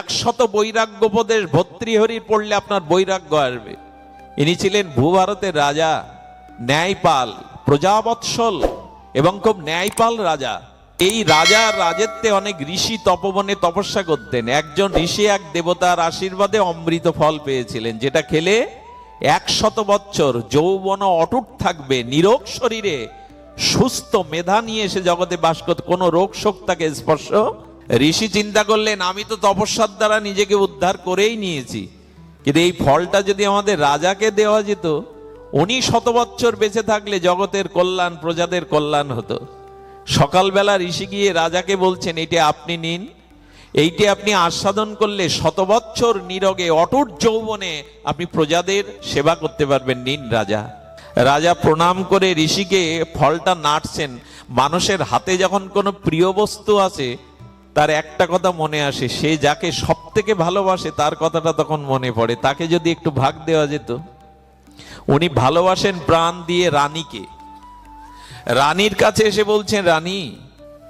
একশত বৈরাগ্যপদেশ ভর্তৃহরির পড়লে আপনার বৈরাগ্য আসবে। ইনি ছিলেন ভূভারতের রাজা, ন্যায়পাল, প্রজাবৎসল, এবং খুব ন্যায়পাল রাজা। এই রাজার রাজত্বে অনেক ঋষি তপবনে তপস্যা করতেন। একজন ঋষি এক দেবতার আশীর্বাদে অমৃত ফল পেয়েছিলেন, যেটা খেলে একশত বৎসর যৌবন অটুট থাকবে, নিরোগ শরীরে সুস্থ মেধা নিয়ে এসে জগতে বাস করতে। কোনো রোগ শোক তাকে স্পর্শ ঋষি চিন্তা করলেন, আমি তো তপস্যার দ্বারা নিজেকে উদ্ধার করেই নিয়েছি। কিন্তু এই ফলটা যদি আমাদের রাজাকে দেওয়া যেত, উনি শত বৎসর বেঁচে থাকলে জগতের কল্যাণ, প্রজাদের কল্যাণ হতো। সকালবেলা ঋষি গিয়ে রাজাকে বলছেন এটা আপনি নিন। এইটি আপনি আস্বাদন করলে শত বৎসর নিরগে, অটুট যৌবনে আপনি প্রজাদের সেবা করতে পারবেন। নিন রাজা। রাজা প্রণাম করে ঋষিকে ফলটা নাটছেন মানুষের হাতে যখন কোনো প্রিয় বস্তু আছে তার একটা কথা মনে আসে, সে যাকে সব থেকে ভালোবাসে, তার কথাটা তখন মনে পড়ে। তাকে যদি একটু ভাগ দেওয়া যেত। উনি ভালোবাসেন প্রাণ দিয়ে রানীকে। রানীর কাছে এসে বলছেন, রানী,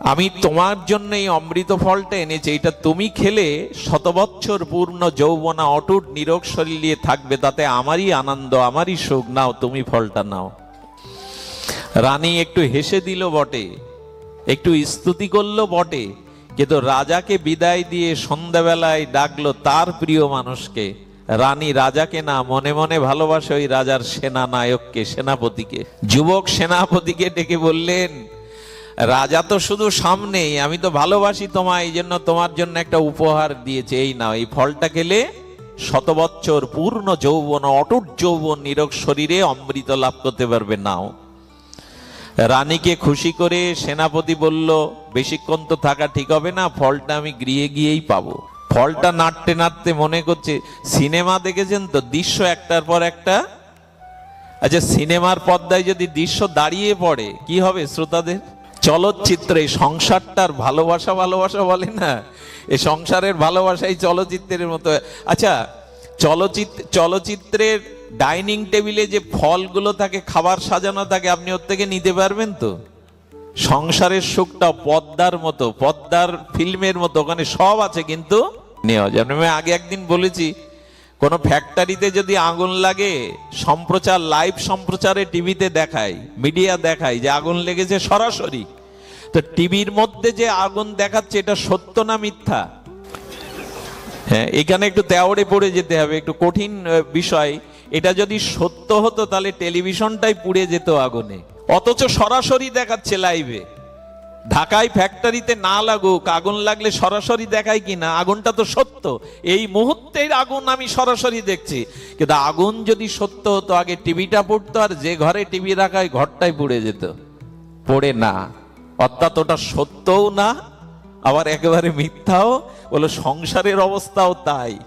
আমি তোমার জন্য এই অমৃত ফলটা এনেছি। এটা তুমি খেলে শতবৎসর পূর্ণ যৌবনা, অটুট নিরোগ শরীর নিয়ে থাকবে। তাতে আমারই আনন্দ, আমারই সুখ। নাও, তুমি ফলটা নাও। রানী একটু হেসে দিল বটে, একটু স্তুতি করল বটে। কিন্তু রাজাকে বিদায় দিয়ে সন্ধ্যাবেলায় ডাকলো তার প্রিয় মানুষকে। রানী রাজাকে না মনে মনে ভালোবাসে ওই রাজার সেনা নায়ককে সেনাপতিকে। যুবক সেনাপতিকে ডেকে বললেন, রাজা তো শুধু সামনেই, আমি তো ভালোবাসি তোমায়, এই জন্য তোমার জন্য একটা উপহার দিয়েছে। এই নাও, এই ফলটা খেলে শত বৎসর পূর্ণ যৌবন, অটুট যৌবন নিরোগ শরীরে অমৃত লাভ করতে পারবে। নাও। রানীকে খুশি করে সেনাপতি বলল, বেশিক্ষণ তো থাকা ঠিক হবে না, ফলটা আমি গৃহে গিয়েই পাবো। ফলটা নাড়তে নাড়তে মনে করছে, সিনেমা দেখেছেন তো? দৃশ্য একটার পর একটা? আচ্ছা সিনেমার পর্দায় যদি দৃশ্য দাঁড়িয়ে পড়ে, কি হবে শ্রোতাদের? চলচ্চিত্রে সংসারটার ভালোবাসা ভালোবাসা বলে না? এই সংসারের ভালোবাসাই চলচ্চিত্রের মতো। আচ্ছা চলচ্চিত্র চলচ্চিত্রের ডাইনিং টেবিলে যে ফলগুলো থাকে, খাবার সাজানো থাকে, আপনি ওর থেকে নিতে পারবেন তো? সংসারের সুখটা পদ্মার মতো, পদ্মার ফিল্মের মতো, ওখানে সব আছে কিন্তু নেওয়া যায়। আমি আগে একদিন বলেছি, কোন ফ্যাক্টরিতে যদি আগুন লাগে, সম্প্রচার, লাইভ সম্প্রচারে টিভিতে দেখায় মিডিয়া দেখায় যে আগুন লেগেছে সরাসরি। তো টিভির মধ্যে যে আগুন দেখাচ্ছে, এটা সত্য না মিথ্যা? হ্যাঁ এখানে একটু তেওড়ে পড়ে যেতে হবে, একটু কঠিন বিষয়। এটা যদি সত্য হতো, তাহলে টেলিভিশনটাই পুড়ে যেত আগুনে। অথচ সরাসরি দেখাচ্ছে লাইভে ঢাকায় ফ্যাক্টরিতে না লাগুক, আগুন লাগলে সরাসরি দেখায় কিনা, আগুনটা তো সত্য। এই মুহূর্তের আগুন আমি সরাসরি দেখছি। কিন্তু আগুন যদি সত্য হতো, আগে টিভিটা পড়তো আর যে ঘরে টিভি রাখায় ঘরটাই পুড়ে যেত। পড়ে না। অর্থাৎ ওটা সত্যও না আবার একেবারে মিথ্যাও, বলো সংসারের অবস্থাও তাই।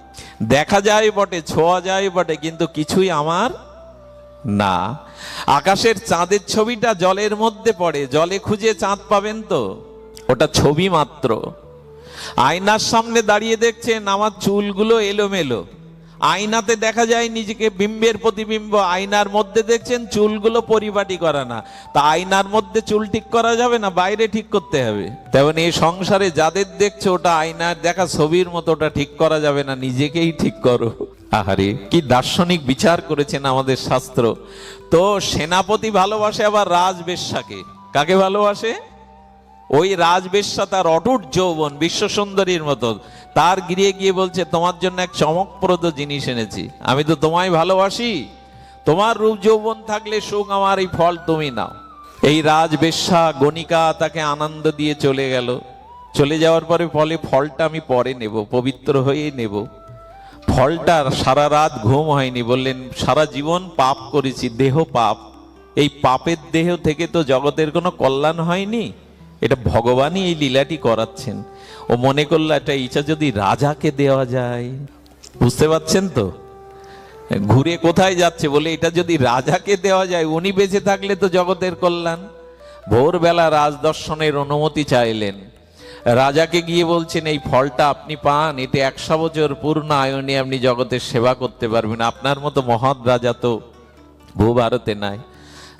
দেখা যায় বটে, ছোঁয়া যায় বটে, কিন্তু কিছুই আমার না। আকাশের চাঁদের ছবিটা জলের মধ্যে পড়ে, জলে খুঁজে চাঁদ পাবেন তো? ওটা ছবি মাত্র। আয়নার সামনে দাঁড়িয়ে দেখছেন, আমার চুলগুলো এলোমেলো। আয়নাতে দেখা যায় নিজেকে বিম্বের প্রতিবিম্ব, আয়নার মধ্যে দেখছেন চুলগুলো পরিপাটি করা না। তা আয়নার মধ্যে চুল ঠিক করা যাবে না, বাইরে ঠিক করতে হবে? তেমন এই সংসারে যাদের দেখছ, ওটা আয়নার দেখা ছবির মতো, ওটা ঠিক করা যাবে না, নিজেকেই ঠিক করো। আহারে, কি দার্শনিক বিচার করেছেন আমাদের শাস্ত্র। তো সেনাপতি ভালোবাসে আবার রাজবেশ্যাকে। কাকে ভালোবাসে? ওই রাজবেশ্যা তার অটুট যৌবন বিশ্ব সুন্দরীর মতো। তার গিয়ে গিয়ে বলছে, তোমার জন্য এক চমকপ্রদ জিনিস এনেছি। আমি তো তোমায় ভালোবাসি। তোমার রূপ যৌবন থাকলে সুখ আমার, এই ফল তুমি নাও। এই রাজবেশ্যা গণিকা তাকে আনন্দ দিয়ে চলে গেল। চলে যাওয়ার পরে ফলে ফলটা আমি পরে নেব, পবিত্র হয়ে নেব। ফলটা সারা রাত ঘুম হয়নি। বললেন, সারা জীবন পাপ করেছি, দেহ পাপ। এই পাপের দেহ থেকে তো জগতের কোনো কল্যাণ হয়নি? এটা ভগবানই এই লীলাটি করাচ্ছেন। ও মনে করল একটা ইচ্ছা যদি রাজাকে দেওয়া যায়। বুঝতে পারছেন তো? ঘুরে কোথায় যাচ্ছে? বলে এটা যদি রাজাকে দেওয়া যায়, উনি বেঁচে থাকলে তো জগতের কল্যাণ। ভোরবেলা রাজদর্শনের অনুমতি চাইলেন। রাজাকে গিয়ে বলছেন, এই ফলটা আপনি পান, এতে একশো বছর পূর্ণ আয়নে আপনি জগতের সেবা করতে পারবেন। আপনার মতো মহৎ রাজা তো ভূভারতে নাই।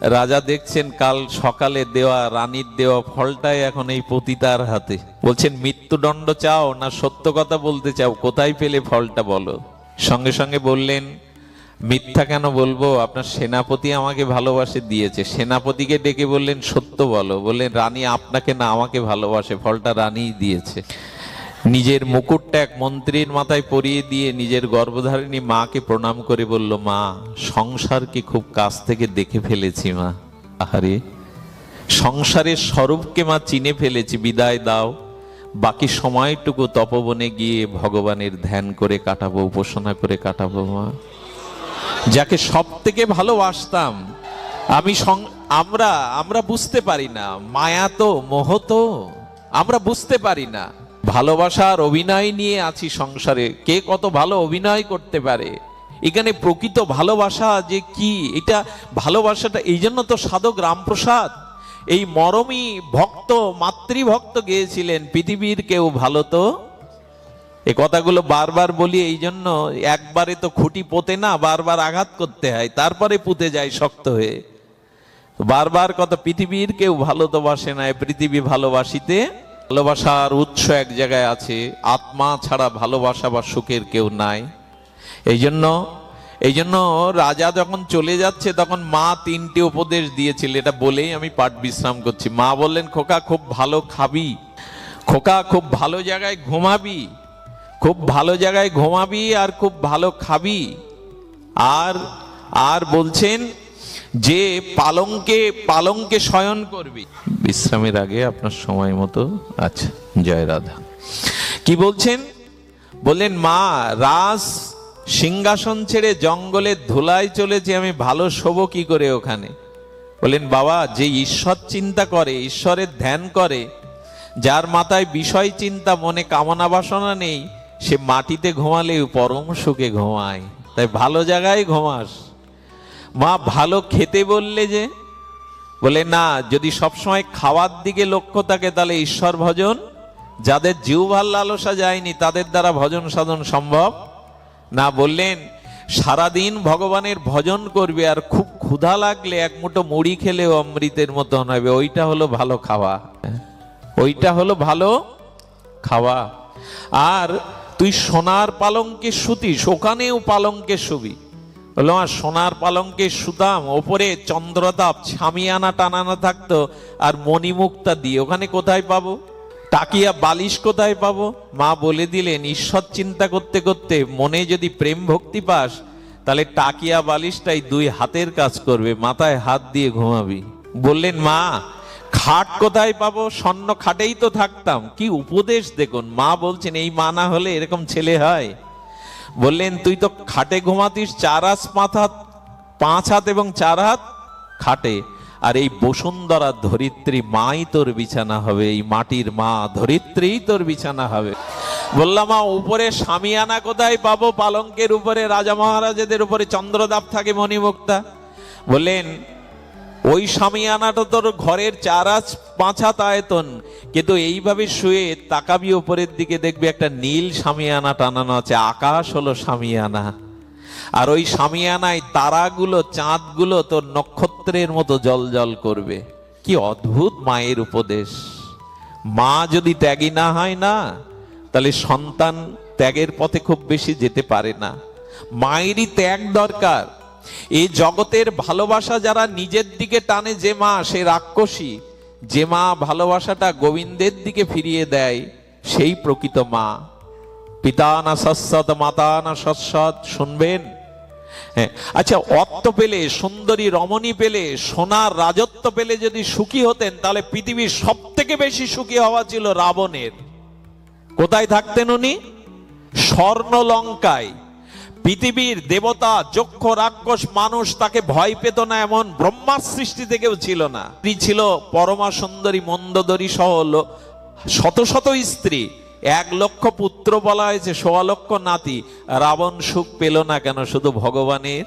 রাজা দেখছেন কাল সকালে দেওয়া রানীর দেওয়া ফলটাই এখন এই পতিতার হাতে। বলছেন, মৃত্যুদণ্ড চাও না সত্য কথা বলতে চাও? কোথায় পেলে ফলটা বলো? সঙ্গে সঙ্গে বললেন, মিথ্যা কেন বলব? আপনার সেনাপতি আমাকে ভালোবাসে দিয়েছে। সেনাপতিকে ডেকে বললেন, সত্য বলো। বললেন, রানী আপনাকে না আমাকে ভালোবাসে, ফলটা রানীই দিয়েছে। নিজের মুকুটটা এক মন্ত্রীর মাথায় পরিয়ে দিয়ে নিজের গর্ভধারিণী মাকে প্রণাম করে বলল, মা সংসারকে খুব কাছ থেকে দেখে ফেলেছি, মা? আহারে, সংসারের স্বরূপকে মা চিনে ফেলেছি, বিদায় দাও। বাকি সময়টুকু তপবনে গিয়ে ভগবানের ধ্যান করে কাটাবো, উপাসনা করে কাটাবো, মা। যাকে সব থেকে ভালোবাসতাম, আমি আমরা আমরা বুঝতে পারি না, মায়া তো, মোহ তো, আমরা বুঝতে পারি না। ভালোবাসার অভিনয় নিয়ে আছি সংসারে। কে কত ভালো অভিনয় করতে পারে? এখানে প্রকৃত ভালোবাসা যে কি? এটা ভালোবাসাটা, এই জন্য তো সাধক রামপ্রসাদ। এই মরমী ভক্ত, মাতৃভক্ত গিয়েছিলেন, পৃথিবীর কেউ ভালো তো? এ কথাগুলো বারবার বলি, এই জন্য একবারে তো খুঁটি পোতে না, বারবার আঘাত করতে হয়, তারপরে পুঁতে যায় শক্ত হয়ে। বারবার কথা, পৃথিবীর কেউ ভালো তো বাসে না পৃথিবী ভালোবাসিতে ভালোবাসার উৎস এক জায়গায় আছে। আত্মা ছাড়া ভালোবাসা বা সুখের কেউ নাই। এই জন্য এই জন্য রাজা যখন চলে যাচ্ছে, তখন মা তিনটি উপদেশ দিয়েছিল। এটা বলেই আমি পাঠ বিশ্রাম করছি। মা বললেন, খোকা, খুব ভালো খাবি। খোকা, খুব ভালো জায়গায় ঘুমাবি। খুব ভালো জায়গায় ঘুমাবি আর খুব ভালো খাবি। আর আর বলছেন যে পালঙ্কে পালঙ্কে শয়ন করবি। বিশ্রামের আগে আপনার সময় মতো আচ্ছা জয় রাধা। কি বলছেন? বললেন, মা, রাস সিংহাসন ছেড়ে জঙ্গলের ধুলায় চলেছে, আমি ভালো শোব কি করে ওখানে? বললেন, বাবা, যে ঈশ্বর চিন্তা করে, ঈশ্বরের ধ্যান করে, যার মাথায় বিষয় চিন্তা, মনে কামনা বাসনা নেই, সে মাটিতে ঘুমালেও পরম সুখে ঘুমায়। তাই ভালো জায়গায় ঘুমাস। মা ভালো খেতে বললে যে? বলে, না, যদি সবসময় খাওয়ার দিকে লক্ষ্য থাকে তাহলে ঈশ্বর ভজন। যাদের জিহ্বার লালসা যায়নি, তাদের দ্বারা ভজন সাধন সম্ভব। না, বললেন, সারাদিন ভগবানের ভজন করবে আর খুব ক্ষুধা লাগলে এক মুঠো মুড়ি খেলেও অমৃতের মতন হবে। ওইটা হলো ভালো খাওয়া। ওইটা হলো ভালো খাওয়া। আর তুই সোনার পালঙ্কে শুতিস, ওখানেও পালঙ্কে শুবি। বলল, আর সোনার পালঙ্কে সুদাম, ওপরে চন্দ্রতাপ ছামিয়ানা টানানো থাকতো, আর মণিমুক্তা দিয়ে ওখানে কোথায় পাবো? টাকিয়া বালিশ কোথায় পাবো? মা বলে দিলেন, ঈশ্বর চিন্তা করতে করতে মনে যদি প্রেম ভক্তি পাস, তাহলে টাকিয়া বালিশটাই দুই হাতের কাজ করবে, মাথায় হাত দিয়ে ঘুমাবি। বললেন, মা, খাট কোথায় পাবো? স্বর্ণ খাটেই তো থাকতাম, কি উপদেশ দেখুন। মা বলছেন, এই মা না হলে এরকম ছেলে হয়? বললেন, তুই তো খাটে ঘুমাতিস, চার হাত, পাঁচ হাত পাঁচ হাত এবং চার হাত খাটে। আর এই বসুন্ধরা ধরিত্রী মাই তোর বিছানা হবে, এই মাটির মা ধরিত্রীই তোর বিছানা হবে। বললাম মা উপরে সামিয়ানা কোথায় পাবো? পালঙ্কের উপরে, রাজা মহারাজাদের উপরে চন্দ্রদাপ থাকে মণিমুক্তা। বললেন ওই সামিয়ানাটা তোর ঘরের চার হাত পাঁচ হাত আয়তন কিন্তু এইভাবে শুয়ে তাকাবি ওপরের দিকে দেখবি একটা নীল সামিয়ানা টানানো আছে, আকাশ হলো সামিয়ানা আর ওই সামিয়ানায় তারাগুলো, চাঁদগুলো তোর নক্ষত্রের মতো জল জল করবে। কি অদ্ভুত মায়ের উপদেশ। মা যদি ত্যাগী না হয় না, তাহলে সন্তান ত্যাগের পথে খুব বেশি যেতে পারে না। মায়েরই ত্যাগ দরকার। এই জগতের ভালোবাসা যারা নিজের দিকে টানে যে মা, সে রাক্ষসী। যে মা ভালোবাসাটা গোবিন্দের দিকে ফিরিয়ে দেয়, সেই প্রকৃত মা। পিতা না সৎসৎ, মাতা না সৎসৎ, শুনবেন? হ্যাঁ আচ্ছা অর্থ পেলে, সুন্দরী রমণী পেলে, সোনার রাজত্ব পেলে যদি সুখী হতেন, তাহলে পৃথিবীর সব থেকে বেশি সুখী হওয়া ছিল রাবণের। কোথায় থাকতেন উনি? স্বর্ণ লঙ্কায় পৃথিবীর দেবতা যক্ষ রাক্ষস, মানুষ তাকে ভয় পেত না, এমন ব্রহ্মার সৃষ্টি থেকেও ছিল না। স্ত্রী ছিল পরমা সুন্দরী, মন্দদরী সহ শত শত স্ত্রী। এক লক্ষ পুত্র বলা হয়েছে, সোয়া লক্ষ নাতি। রাবণ সুখ পেল না কেন? শুধু ভগবানের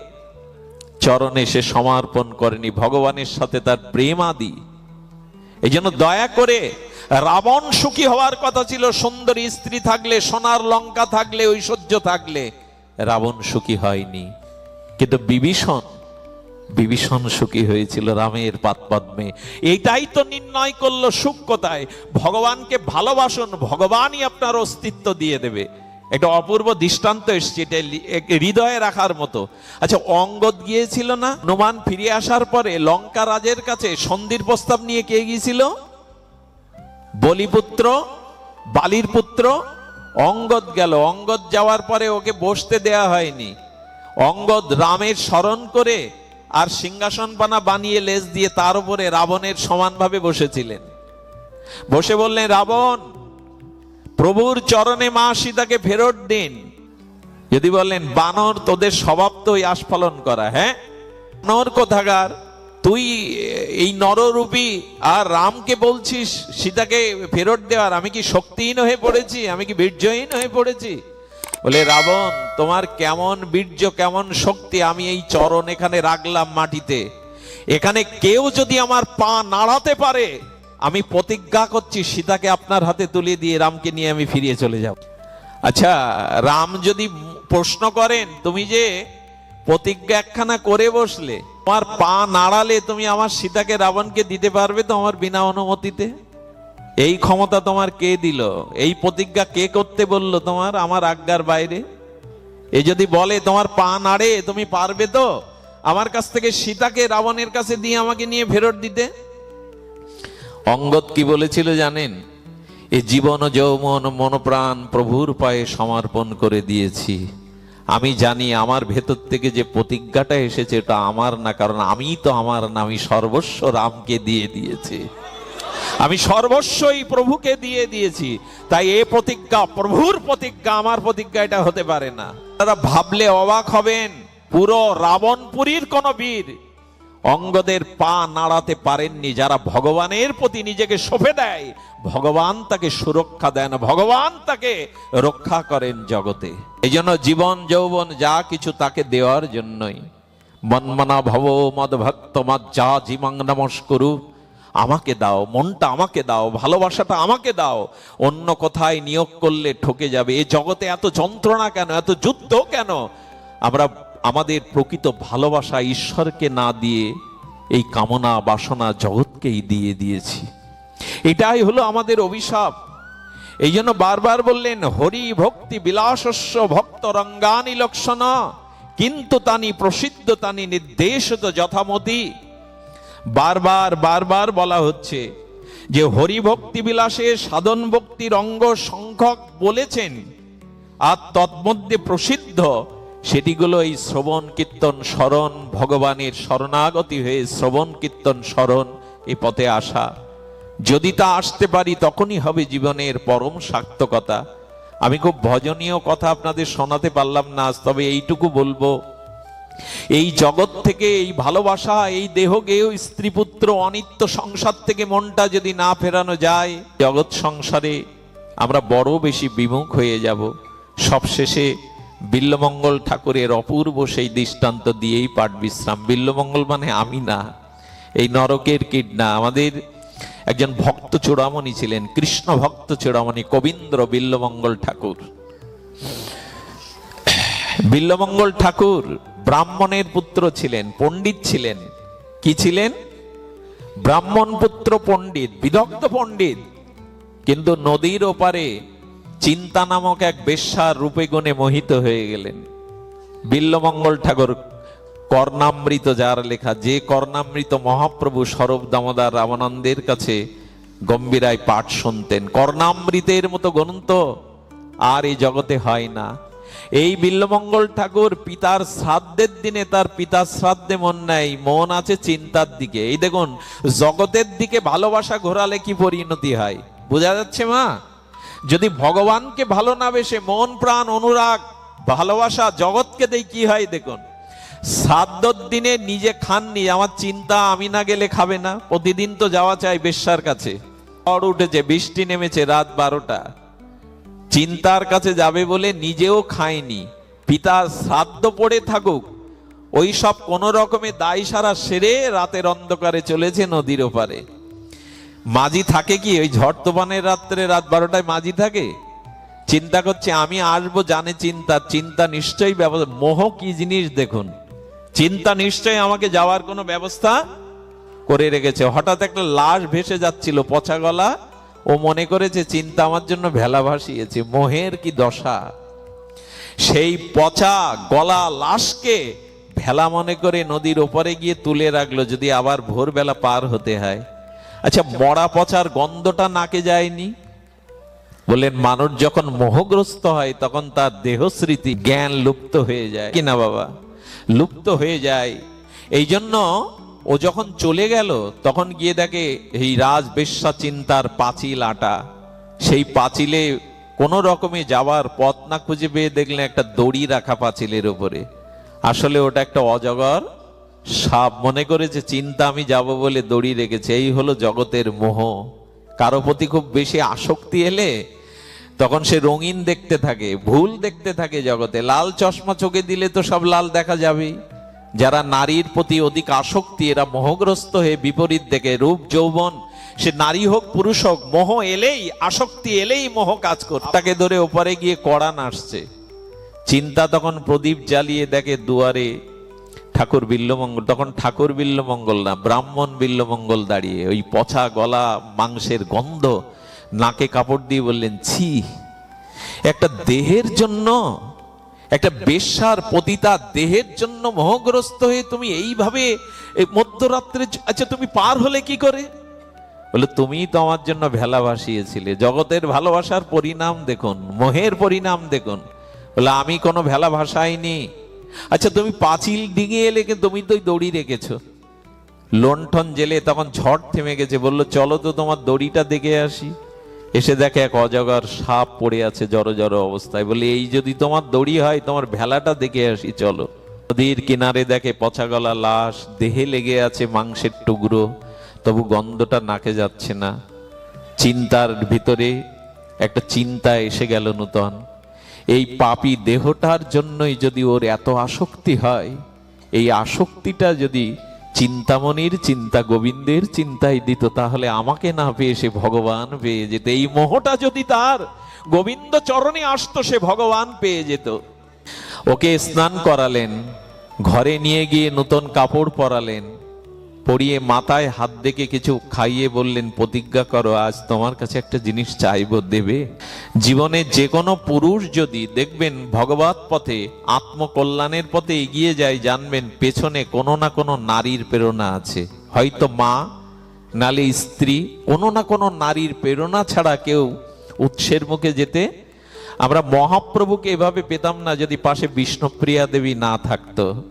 চরণে সে সমর্পণ করেনি। ভগবানের সাথে তার প্রেম আদি। এই জন্য দয়া করে রাবণ সুখী হওয়ার কথা ছিল। সুন্দরী স্ত্রী থাকলে, সোনার লঙ্কা থাকলে, ঐশ্বর্য থাকলে রাবণ সুখী হয়নি। কিন্তু বিভীষণ বিভীষণ সুখী হয়েছিল রামের পাত পদ্মে। এইটাই তো নির্ণয় করল সুখ কোথায়? ভগবানকে ভালোবাসুন, ভগবানই আপনার অস্তিত্ব দিয়ে দেবে। একটা অপূর্ব দৃষ্টান্ত এসছে, এটা হৃদয়ে রাখার মতো। আচ্ছা অঙ্গদ গিয়েছিল না? হনুমান ফিরে আসার পরে লঙ্কা রাজের কাছে সন্ধির প্রস্তাব নিয়ে কে গিয়েছিল? বলিপুত্র, বালির পুত্র অঙ্গদ গেল। অঙ্গদ যাওয়ার পরে ওকে বসতে দেয়া হয়নি। অঙ্গদ রামের স্মরণ করে আর সিংহাসন বানা বানিয়ে লেজ দিয়ে তার উপরে রাবণের সমানভাবে বসেছিলেন। বসে বললেন, রাবণ, প্রভুর চরণে মা সীতাকে ফেরত দিন। যদি বললেন, বানর, তোদের স্বভাব তো আস্ফালন করা হ্যাঁ? বানর কোথাকার? তুই এই নররূপী আর রামকে বলছিস, সীতাকে ফেরত দেওয়ার আমি কি শক্তিহীন হয়ে পড়েছি? আমি কি বীর্যহীন হয়ে পড়েছি? বলে, রাবণ, তোমার কেমন বীর্য, কেমন শক্তি আমি এই চরণ এখানে রাখলাম মাটিতে। এখানে কেউ যদি আমার পা নাড়াতে পারে, আমি প্রতিজ্ঞা করছি সীতাকে আপনার হাতে তুলে দিয়ে রামকে নিয়ে আমি ফিরিয়ে চলে যাব। আচ্ছা রাম যদি প্রশ্ন করেন, তুমি যে প্রতিজ্ঞা একখানা করে বসলে তোমার পা নাড়ালে তুমি আমার সীতাকে, রাবণকে দিতে পারবে তো আমার বিনা অনুমতিতে? এই ক্ষমতা তোমার কে দিল? এই প্রতিজ্ঞা কে করতে বলল তোমার, আমার আজ্ঞার বাইরে? এ যদি বলে তোমার পা নাড়ে, তুমি পারবে তো? আমার কাছ থেকে সীতাকে, রাবণের কাছে দিয়ে আমাকে নিয়ে ফেরত দিতে? অঙ্গদ কি বলেছিল জানেন? এ জীবন যৌমন মনপ্রাণ প্রভুর পায়ে সমর্পণ করে দিয়েছি। আমি জানি আমার ভেতর থেকে যে প্রতিজ্ঞাটা এসেছে এটা আমার না, কারণ আমি তো আমার না, আমি সর্বস্ব রামকে দিয়ে দিয়েছি। আমি সর্বস্বই প্রভুকে দিয়ে দিয়েছি। তাই এ প্রতিজ্ঞা, প্রভুর প্রতিজ্ঞা, আমার প্রতিজ্ঞা এটা হতে পারে না। তারা ভাবলে অবাক হবেন, পুরো রাবণপুরীর কোনো বীর অঙ্গদের পা নাড়াতে পারেননি যারা ভগবানের প্রতি নিজেকে সঁপে দেয়। ভগবান তাকে সুরক্ষা দেন, ভগবান তাকে রক্ষা করেন জগতে। এই জন্য জীবন, যৌবন, যা কিছু তাকে দেওয়ার জন্যই। মনমনা ভব মদ ভক্ত মদ যা জীবাং নমস্করু। আমাকে দাও, মনটা আমাকে দাও, ভালোবাসাটা আমাকে দাও। অন্য কোথায় নিয়োগ করলে ঠকে যাবে। এ জগতে এত যন্ত্রণা কেন? এত যুদ্ধ কেন? আমরা আমাদের প্রকৃত ভালোবাসা ঈশ্বরকে না দিয়ে এই কামনা বাসনা জগৎকেই দিয়ে দিয়েছি। এটাই হলো আমাদের অভিশাপ। এই জন্য বারবার বললেন, হরি ভক্তি বিলাসস্য ভক্ত রঙ্গানি লক্ষণ, কিন্তু তানি প্রসিদ্ধ, তানি নির্দেশিত যথামতি। বারবার বারবার বলা হচ্ছে যে হরিভক্তি বিলাসে সাধন ভক্তির অঙ্গ সংখ্যক বলেছেন, আর তৎমধ্যে প্রসিদ্ধ সেটিগুলো এই শ্রবণ, কীর্তন, স্মরণ, ভগবানের শরণাগতি হয়ে শ্রবণ, কীর্তন, স্মরণ এ পথে আসা। যদি তা আসতে পারি, তখনই হবে জীবনের পরম সার্থকতা। আমি খুব ভজনীয় কথা আপনাদের শোনাতে পারলাম না তবে এইটুকু বলব। এই জগৎ থেকে এই ভালোবাসা, এই দেহ স্ত্রী পুত্র অনিত্য সংসার থেকে মনটা যদি না ফেরানো যায়, জগৎ সংসারে আমরা বড় বেশি বিমুখ হয়ে যাব। সবশেষে বিল্লমঙ্গল ঠাকুরের অপূর্ব সেই দৃষ্টান্ত দিয়েই পাঠ বিশ্রাম। বিল্লমঙ্গল মানে আমি না, এই নরকের কীট না আমাদের একজন ভক্ত চূড়ামণি ছিলেন, কৃষ্ণ ভক্ত চূড়ামণি কবীন্দ্র বিল্লমঙ্গল ঠাকুর। বিল্লমঙ্গল ঠাকুর ব্রাহ্মণের পুত্র ছিলেন, পণ্ডিত ছিলেন। কি ছিলেন? ব্রাহ্মণ পুত্র পণ্ডিত, বিদগ্ধ পণ্ডিত। কিন্তু নদীর ওপারে চিন্তা নামক এক বেশ্যার রূপে গুণে মোহিত হয়ে গেলেন। বিল্লমঙ্গল ঠাকুর কর্ণামৃত যার লেখা, যে কর্ণামৃত মহাপ্রভু সরব দামোদর রামানন্দের কাছে গম্ভীরায় পাঠ শুনতেন। কর্ণামৃতের মতো গ্রন্থ আর এই জগতে হয় না। এই বিল্লমঙ্গল ঠাকুর পিতার শ্রাদ্ধের দিনে তার পিতার শ্রাদ্ধে মন নাই, মন আছে চিন্তার দিকে। এই দেখুন, জগতের দিকে ভালোবাসা ঘোরালে কি পরিণতি হয়? বোঝা যাচ্ছে মা? যদি ভগবানকে ভালো না বেসে মন, প্রাণ, অনুরাগ, ভালোবাসা জগৎকে দেই, কি হয় দেখুন? শ্রাদ্ধর দিনে নিজে খাননি, আমার চিন্তা আমি না গেলে খাবে না। প্রতিদিন তো যাওয়া চাই বেশ্যার কাছে। ঝড় উঠেছে, বৃষ্টি নেমেছে রাত বারোটা। চিন্তার কাছে যাবে বলে নিজেও খায়নি পিতা শ্রাদ্ধ পড়ে থাকুক। ওই সব কোন রকমে দায় সারা সেরে রাতের অন্ধকারে চলেছে নদীর ওপারে। মাঝি থাকে কি? ওই ঝড় তোফানের রাত্রে রাত বারোটায় মাঝি থাকে? চিন্তা করছে, আমি আসব, জানে চিন্তা চিন্তা নিশ্চয়ই ব্যবস্থা, মোহ কি জিনিস দেখুন? চিন্তা নিশ্চয়ই আমাকে যাওয়ার কোনো ব্যবস্থা করে রেখেছে। হঠাৎ একটা লাশ ভেসে যাচ্ছিল পচা গলা। ও মনে করেছে, চিন্তা আমার জন্য ভেলা ভাসিয়েছে, মোহের কি দশা? সেই পচা গলা লাশকে ভেলা মনে করে নদীর ওপরে গিয়ে তুলে রাখল, যদি আবার ভোরবেলা পার হতে হয়। আচ্ছা মরা পচার গন্ধটা নাকে যায়নি? বললেন, মানুষ যখন মোহগ্রস্ত হয়, তখন তার দেহস্মৃতি জ্ঞান লুপ্ত হয়ে যায়। কিনা বাবা? লুপ্ত হয়ে যায়। এই জন্য ও যখন চলে গেল, তখন গিয়ে দেখে এই রাজ বেশ্যা চিন্তার পাঁচিল আটা। সেই পাঁচিলে কোন রকমে যাওয়ার পথ না খুঁজে পেয়ে দেখলেন একটা দড়ি রাখা পাঁচিলের উপরে। আসলে ওটা একটা অজগর সাপ মনে করেছে চিন্তা আমি যাব বলে দড়ি রেখেছে, এই হলো জগতের মোহ। কারও প্রতি খুব বেশি আসক্তি এলে তখন সে রঙিন দেখতে থাকে, ভুল দেখতে থাকে জগতে। লাল চশমা চোখে দিলে তো সব লাল দেখা যাবেই। যারা নারীর প্রতি অধিক আসক্তি, এরা মোহগ্রস্ত হয়ে বিপরীত দেখে। রূপ, যৌবন, সে নারী হোক, পুরুষ হোক, মোহ এলেই, আসক্তি এলেই মোহ কাজ কর। তাকে ধরে ওপারে গিয়ে কড়া নাচছে চিন্তা তখন প্রদীপ জ্বালিয়ে দেখে দুয়ারে ঠাকুর বিল্লমঙ্গল, তখন ঠাকুর বিল্লমঙ্গল না, ব্রাহ্মণ বিল্লমঙ্গল দাঁড়িয়ে ওই পচা গলা মাংসের গন্ধ নাকে কাপড় দিয়ে বললেন, ছি, একটা দেহের জন্য, একটা বেশ্যার পতিতা দেহের জন্য মোহগ্রস্ত হয়ে তুমি এইভাবে মধ্যরাত্রে আচ্ছা তুমি পার হলে কি করে? বলে, তুমি তো আমার জন্য ভেলা ভাসিয়েছিলে, জগতের ভালোবাসার পরিণাম দেখুন, মোহের পরিণাম দেখুন। বলে, আমি কোনো ভেলা ভাসাইনি। আচ্ছা তুমি পাঁচিল ডিঙে এলে কিন্তু তুমি তো দড়ি রেখেছো। লন্ঠন জেলে তখন ঝড় থেমে গেছে, বলল, চলো তো তোমার দড়িটা দেখে আসি। এসে দেখে এক অজগর সাপ পড়ে আছে জড়ো জড়ো অবস্থায়। বলে এই যদি তোমার দড়ি হয়, তোমার ভেলাটা দেখে আসি, চলো। নদীর কিনারে দেখে পচা গলা লাশ, দেহে লেগে আছে মাংসের টুকরো। তবু গন্ধটা নাকে যাচ্ছে না। চিন্তার ভিতরে একটা চিন্তা এসে গেল নূতন। এই পাপী দেহটার জন্যই যদি ওর এত আসক্তি হয়, এই আসক্তিটা যদি চিন্তামণির, চিন্তা গোবিন্দের চিন্তাই দিত, তাহলে আমাকে না পেয়ে সে ভগবান পেয়ে যেত। এই মোহটা যদি তার গোবিন্দ চরণে আসতো, সে ভগবান পেয়ে যেত। ওকে স্নান করালেন, ঘরে নিয়ে গিয়ে নতুন কাপড় পরালেন পরিয়ে মাথায় হাত দেখে কিছু খাইয়ে বললেন, প্রতিজ্ঞা করো, আজ তোমার কাছে একটা জিনিস চাইব, দেবে। জীবনে যে কোনো পুরুষ যদি দেখবেন ভগবত পথে, আত্মকল্যাণের পথে এগিয়ে যায়, জানবেন পেছনে কোনো না কোনো নারীর প্রেরণা আছে। হয়তো মা, নালে স্ত্রী, কোনো না কোনো নারীর প্রেরণা ছাড়া কেউ উৎসের মুখে যেতে। আমরা মহাপ্রভুকে এভাবে পেতাম না যদি পাশে বিষ্ণুপ্রিয়া দেবী না থাকতো।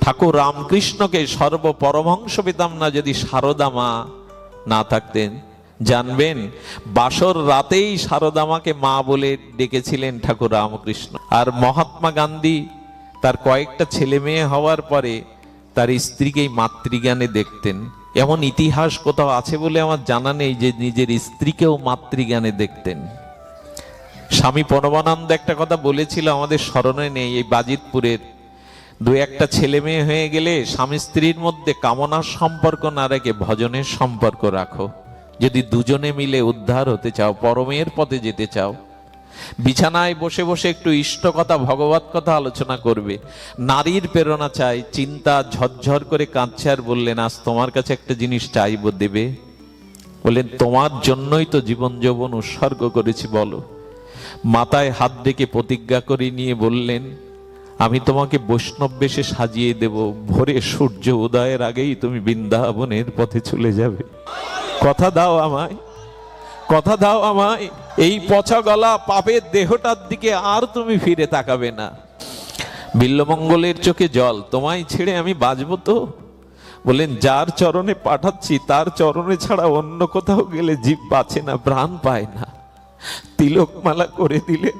ঠাকুর রামকৃষ্ণকে সর্বপরমহংস পেতাম না যদি সারদা মা না থাকতেন। জানবেন, বাসর রাতেই সারদামাকে মা বলে ডেকেছিলেন ঠাকুর রামকৃষ্ণ। আর মহাত্মা গান্ধী তার কয়েকটা ছেলে মেয়ে হওয়ার পরে তার স্ত্রীকেই মাতৃজ্ঞানে দেখতেন। এমন ইতিহাস কোথাও আছে বলে আমার জানা নেই যে নিজের স্ত্রীকেও মাতৃজ্ঞানে দেখতেন। স্বামী পরমানন্দ একটা কথা বলেছিল আমাদের স্মরণে নেই, এই বাজিতপুরের দু একটা ছেলে মেয়ে হয়ে গেলে স্বামী স্ত্রীর মধ্যে কামনার সম্পর্ক না রেখে ভজনের সম্পর্ক রাখো। যদি দুজনে মিলে উদ্ধার হতে চাও, পরমের পথে যেতে চাও, বিছানায় বসে বসে একটু ইষ্ট কথা ভগবত কথা আলোচনা করবে। নারীর প্রেরণা চাই, চিন্তা ঝরঝর করে কাঁদছে আর বললেন, আজ তোমার কাছে একটা জিনিস চাইব দেবে। বললেন, তোমার জন্যই তো জীবন যৌবন উৎসর্গ করেছি, বলো। মাথায় হাত ডেকে প্রতিজ্ঞা করে নিয়ে বললেন আমি তোমাকে বৈষ্ণব বেশে সাজিয়ে দেব। ভোরে সূর্য উদয়ের আগেই তুমি বৃন্দাবনের পথে চলে যাবে। কথা দাও আমায়, কথা দাও আমায়, এই পচা গলা পাপের দেহটার দিকে আর তুমি ফিরে তাকাবে না। বিল্লমঙ্গলের চোখে জল, তোমায় ছেড়ে আমি বাঁচবো তো? বললেন যার চরণে পাঠাচ্ছি, তার চরণে ছাড়া অন্য কোথাও গেলে জীব বাঁচে না, প্রাণ পায় না। তিলকমালা করে দিলেন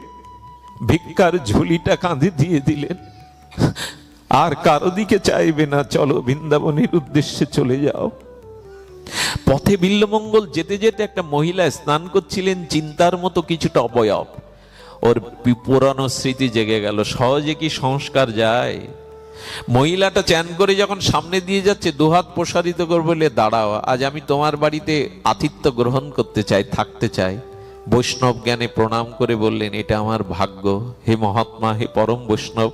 ভিক্ষার ঝুলিটা কাঁধে দিয়ে দিলেন। আর কারও দিকে চাইবে না, চলো বৃন্দাবনের উদ্দেশ্যে চলে যাও। পথে বিল্লমঙ্গল যেতে যেতে একটা মহিলা স্নান করছিলেন, চিন্তার মতো কিছুটা অবয়ব। ওর পুরানো স্মৃতি জেগে গেল, সহজে কি সংস্কার যায়? মহিলাটা চ্যান করে যখন সামনে দিয়ে যাচ্ছে, দুহাত প্রসারিত করে বলে দাঁড়াও, আজ আমি তোমার বাড়িতে আতিথ্য গ্রহণ করতে চাই, থাকতে চাই। বৈষ্ণব জ্ঞানে প্রণাম করে বললেন, এটা আমার ভাগ্য। হে মহাত্মা, হে পরম বৈষ্ণব।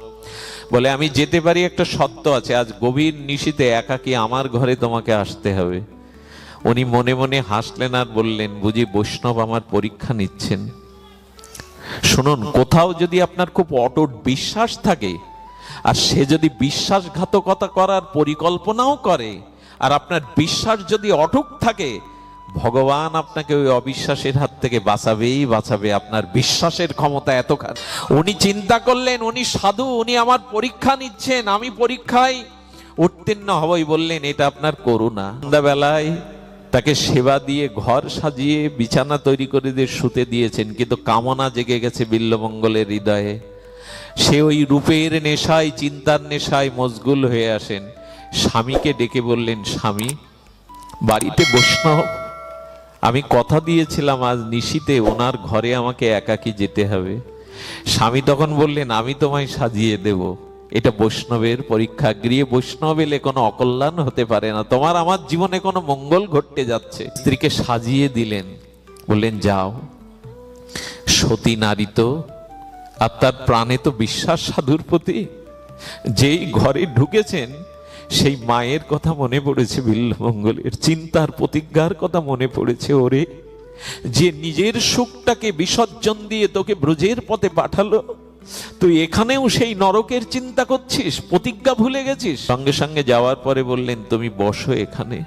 বলে, আমি যেতে পারি, একটা সত্য আছে। আজ গভীর নিশীতে একাকি আমার ঘরে তোমাকে আসতে হবে। উনি মনে মনে হাসলেন আর বললেন, বুঝি বৈষ্ণব আমার পরীক্ষা নিচ্ছেন। শুনুন, কোথাও যদি আপনার খুব অটুট বিশ্বাস থাকে, আর সে যদি বিশ্বাসঘাতকতা করার পরিকল্পনাও করে, আর আপনার বিশ্বাস যদি অটুট থাকে ভগবান আপনাকে ওই অবিশ্বাসের হাত থেকে বাঁচাবেই বাঁচাবে, আপনার বিশ্বাসের ক্ষমতা এত খা- উনি চিন্তা করলেন, উনি সাধু, উনি আমার পরীক্ষা নিচ্ছেন, আমি পরীক্ষায় উত্তীর্ণ হবই বললেন, এটা আপনার করুণা। সন্ধ্যাবেলায় তাকে সেবা দিয়ে ঘর সাজিয়ে বিছানা তৈরি করে দিয়ে শুতে দিয়েছেন, কিন্তু কামনা জেগে গেছে বিল্লমঙ্গলের হৃদয়ে। সে ওই রূপের নেশায়, চিন্তার নেশায় মজগুল হয়ে আসেন। স্বামীকে ডেকে বললেন, স্বামী, বাড়িতে বৈষ্ণব আমি কথা দিয়েছিলাম, আজ নিশিতে ওনার ঘরে আমাকে একাকি যেতে হবে। স্বামী তখন বললেন, আমি তোমায় সাজিয়ে দেব। এটা বৈষ্ণবের পরীক্ষা। গৃহে বৈষ্ণব এলে কোনো অকল্যাণ হতে পারে না। তোমার আমার জীবনে কোনো মঙ্গল ঘটতে যাচ্ছে। স্ত্রীকে সাজিয়ে দিলেন। বললেন, যাও। সতী নারী তো, আর তার প্রাণে তো বিশ্বাস সাধুর প্রতি। যেই ঘরে ঢুকেছেন সেই মায়ের কথা মনে পড়েছে বিল্লমঙ্গলের, চিন্তার প্রতিজ্ঞার কথা মনে পড়েছে ওরে। যে নিজের সুখটাকে বিসর্জন দিয়ে তোকে ব্রজের পথে পাঠালো, তুই এখানেও সেই নরকের চিন্তা করছিস, প্রতিজ্ঞা ভুলে গেছিস? সঙ্গে সঙ্গে যাওয়ার পরে বললেন, তুমি বসো এখানে।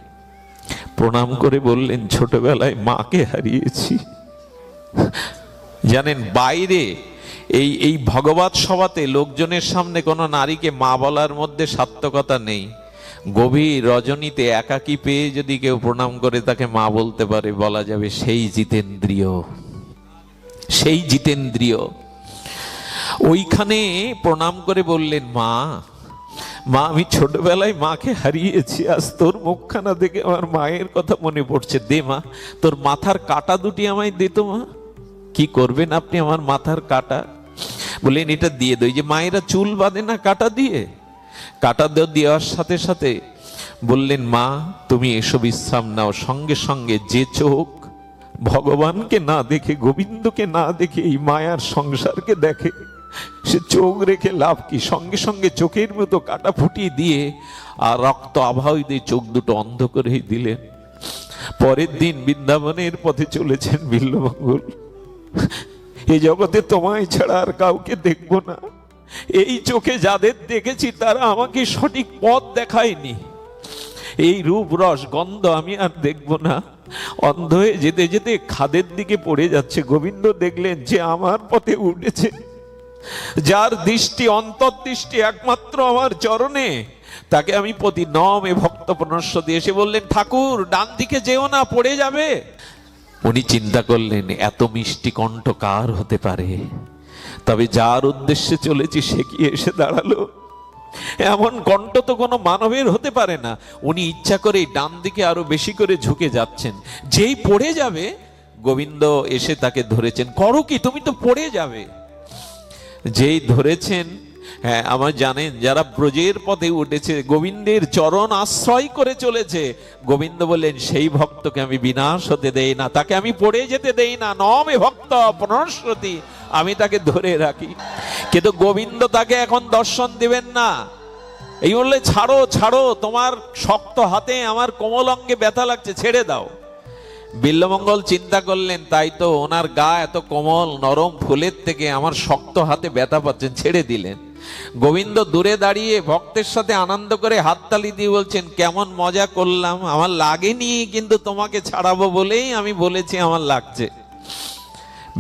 প্রণাম করে বললেন, ছোটবেলায় মাকে হারিয়েছি। জানেন, বাইরে এই এই ভগবত সভাতে লোকজনের সামনে কোনো নারীকে মা বলার মধ্যে সার্থকতা নেই। গভীর রজনীতে একাকী পেয়ে যদি কেউ প্রণাম করে তাকে মা বলতে পারে, বলা যাবে সেই জিতেন্দ্রিয়। সেই জিতেন্দ্রিয়। ওইখানে প্রণাম করে বললেন, মা মা, আমি ছোটবেলায় মাকে হারিয়েছি, আজ তোর মুখখানা দেখে আমার মায়ের কথা মনে পড়ছে। দে মা, তোর মাথার কাটা দুটি আমায় দে তো মা। কি করবেন আপনি আমার মাথার কাটা? বললেন এটা দিয়ে দই যে মায়েরা চুল বাঁধে না, কাটা দিয়ে? কাটা দেওয়া দেওয়ার সাথে সাথে বললেন, মা, তুমি এসো বিশ্রাম নাও, সঙ্গে সঙ্গে যে চোখ ভগবানকে না দেখে, গোবিন্দকে না দেখে, এই মায়ার সংসারকে দেখে, সে চোখ রেখে লাভ কি? সঙ্গে সঙ্গে চোখের মতো কাটা ফুটিয়ে দিয়ে আর রক্ত আভাই দিয়ে চোখ দুটো অন্ধ করেই দিলেন। পরের দিন বৃন্দাবনের পথে চলেছেন বিল্লমঙ্গল। এই জগতে তোমায় ছাড়া আর কাউকে দেখব না। এই চোখে যাদের দেখেছি, তারা আমাকে সঠিক পথ দেখায়নি। এই রূপ, রস, গন্ধ আমি আর দেখব না। অন্ধ হয়ে যেতে যেতে খাদের দিকে পড়ে যাচ্ছে। গোবিন্দ দেখলেন যে আমার পথে উঠেছে। যার দৃষ্টি, অন্তর্দৃষ্টি একমাত্র আমার চরণে, তাকে আমি প্রতি নমে ভক্ত প্রণস্য দিয়ে এসে বললেন, ঠাকুর, ডান দিকে যেও না, পড়ে যাবে। উনি চিন্তা করলেন, এত মিষ্টি কণ্ঠ কার হতে পারে? তবে যার উদ্দেশ্যে চলেছি সে কি এসে দাঁড়াল? এমন কণ্ঠ তো কোনো মানবের হতে পারে না। উনি ইচ্ছা করে ডান দিকে আরও বেশি করে ঝুঁকে যাচ্ছেন। যেই পড়ে যাবে, গোবিন্দ এসে তাকে ধরেছেন, করো কি? তুমি তো পড়ে যাবে। যেই ধরেছেন হ্যাঁ আমার জানেন, যারা ব্রজের পথে উঠেছে, গোবিন্দের চরণ আশ্রয় করে চলেছে, গোবিন্দ বললেন, সেই ভক্তকে আমি বিনাশ হতে দেই না, তাকে আমি পড়ে যেতে দেই না নমে ভক্ত পুনঃশ্রতি, আমি তাকে ধরে রাখি। কিন্তু গোবিন্দ তাকে এখন দর্শন দিবেন না। এই বললে, ছাড়ো ছাড়ো, তোমার শক্ত হাতে আমার কোমল অঙ্গে ব্যথা লাগছে, ছেড়ে দাও। বিল্লমঙ্গল চিন্তা করলেন, তাই তো ওনার গা এত কোমল, নরম ফুলের থেকে আমার শক্ত হাতে ব্যথা পাচ্ছেন, ছেড়ে দিলেন। গোবিন্দ দূরে দাঁড়িয়ে ভক্তের সাথে আনন্দ করে হাততালি দিয়ে বলছেন, কেমন মজা করলাম, আমার লাগেনি, কিন্তু তোমাকে ছাড়াবো বলেই আমি বলেছি, আমার লাগছে।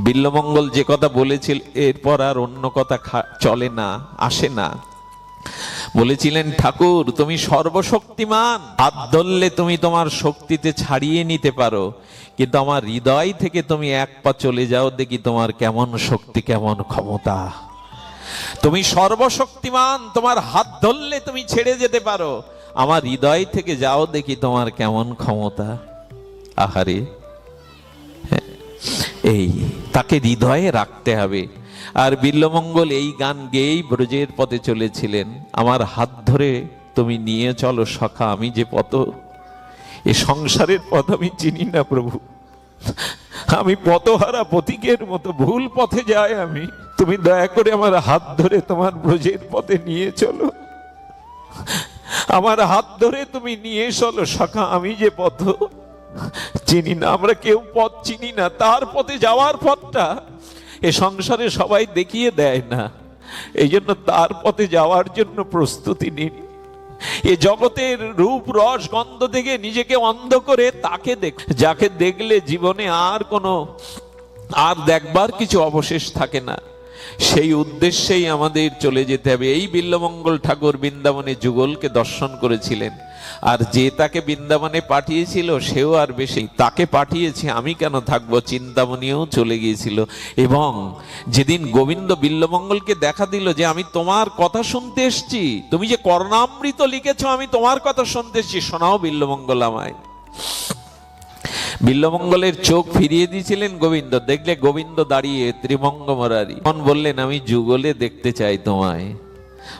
বিল্লমঙ্গল যে কথা বলেছিল, এরপর আর অন্য কথা চলে না, আসে না। বলেছিলেন, ঠাকুর, তুমি সর্বশক্তিমান। হাত ধরলে তুমি তোমার শক্তিতে ছাড়িয়ে নিতে পারো, কিন্তু আমার হৃদয় থেকে তুমি এক পা চলে যাও, দেখি তোমার কেমন শক্তি, কেমন ক্ষমতা। তুমি সর্বশক্তিমান তোমার হাত ধরলে তুমি ছেড়ে যেতে পারো। আমার হৃদয় থেকে যাও দেখি তোমার কেমন ক্ষমতা। আহারে হ্যাঁ, এই তাকে হৃদয়ে রাখতে হবে। আর বিল্লমঙ্গল এই গান গেয়েই ব্রজের পথে চলেছিলেন। আমার হাত ধরে তুমি নিয়ে চলো সখা আমি যে পথ এ সংসারের পথ আমি চিনি না প্রভু। আমি পথহারা পথিকের মতো ভুল পথে যাই আমি। তুমি দয়া করে আমার হাত ধরে তোমার ব্রজের পথে নিয়ে চলো। আমার হাত ধরে তুমি নিয়ে চলো সখা আমি যে পথ। চিনি না, আমরা কেউ পথ চিনি না, তার পথে যাওয়ার পথটা এ সংসারে সবাই দেখিয়ে দেয় না। এই জন্য তার পথে যাওয়ার জন্য প্রস্তুতি নিন। এ জগতের রূপ, রস, গন্ধ থেকে নিজেকে অন্ধ করে তাকে দেখ, যাকে দেখলে জীবনে আর কোনো, আর দেখবার কিছু অবশেষ থাকে না। সেই উদ্দেশ্যেই আমাদের চলে যেতে হবে। এই বিল্লমঙ্গল ঠাকুর বৃন্দাবনে যুগলকে দর্শন করেছিলেন। আর যে তাকে বৃন্দাবনে পাঠিয়েছিল, সেও আর বেশি। তাকে পাঠিয়েছে, আমি কেন থাকব? চিন্তামণিও চলে গিয়েছিল। এবং যেদিন গোবিন্দ বিল্লমঙ্গলকে দেখা দিল যে, আমি তোমার কথা শুনতে এসছি। তুমি যে কর্ণামৃত লিখেছ, আমি তোমার কথা শুনতে এসছি। শোনাও বিল্লমঙ্গল আমায়। বিল্লমঙ্গলের চোখ ফিরিয়ে দিয়েছিলেন গোবিন্দ। দেখলে গোবিন্দ দাঁড়িয়ে ত্রিমঙ্গ মরারি তখন বললেন, আমি যুগলে দেখতে চাই তোমায়।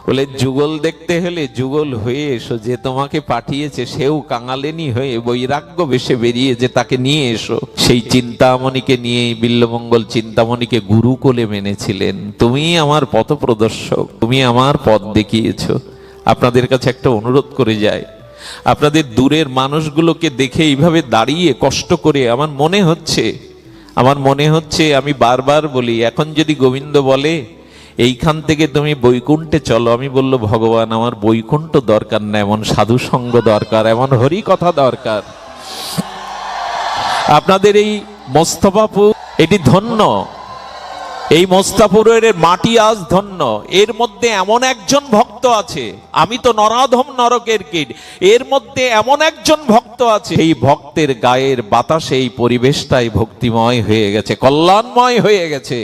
বলে, যুগল দেখতে হলে যুগল হয়ে এসো, যে তোমাকে পাঠিয়েছে সেও কাঙালেনি হয়ে বৈরাগ্য বেশে বেরিয়েছে তাকে নিয়ে এসো। সেই চিন্তামণিকে নিয়ে বিল্লমঙ্গল চিন্তামণিকে গুরু কোলে মেনেছিলেন। তুমি আমার পথ প্রদর্শক তুমি আমার পথ দেখিয়েছো। আপনাদের কাছে একটা অনুরোধ করে যায় আপনাদের দূরের মানুষগুলোকে দেখে এইভাবে দাঁড়িয়ে কষ্ট করে আমার মনে হচ্ছে, আমার মনে হচ্ছে আমি বারবার বলি, এখন যদি গোবিন্দ বলে, এইখান থেকে তুমি বৈকুণ্ঠে চলো, আমি বলল, ভগবান, আমার বৈকুণ্ঠ দরকার না, এমন সাধু সঙ্গ দরকার, এমন হরি কথা দরকার। আপনাদের এই মোস্তফাপুর, এটি ধন্য। এই মোস্তাপুরের মাটি আজ ধন্য। এর মধ্যে এমন একজন ভক্ত আছে, আমি তো নরাধম নরকের কীট। এর মধ্যে এমন একজন ভক্ত আছে, এই ভক্তের গায়ের বাতাসে, এই পরিবেশটাই ভক্তিময় হয়ে গেছে, কল্যাণময় হয়ে গেছে।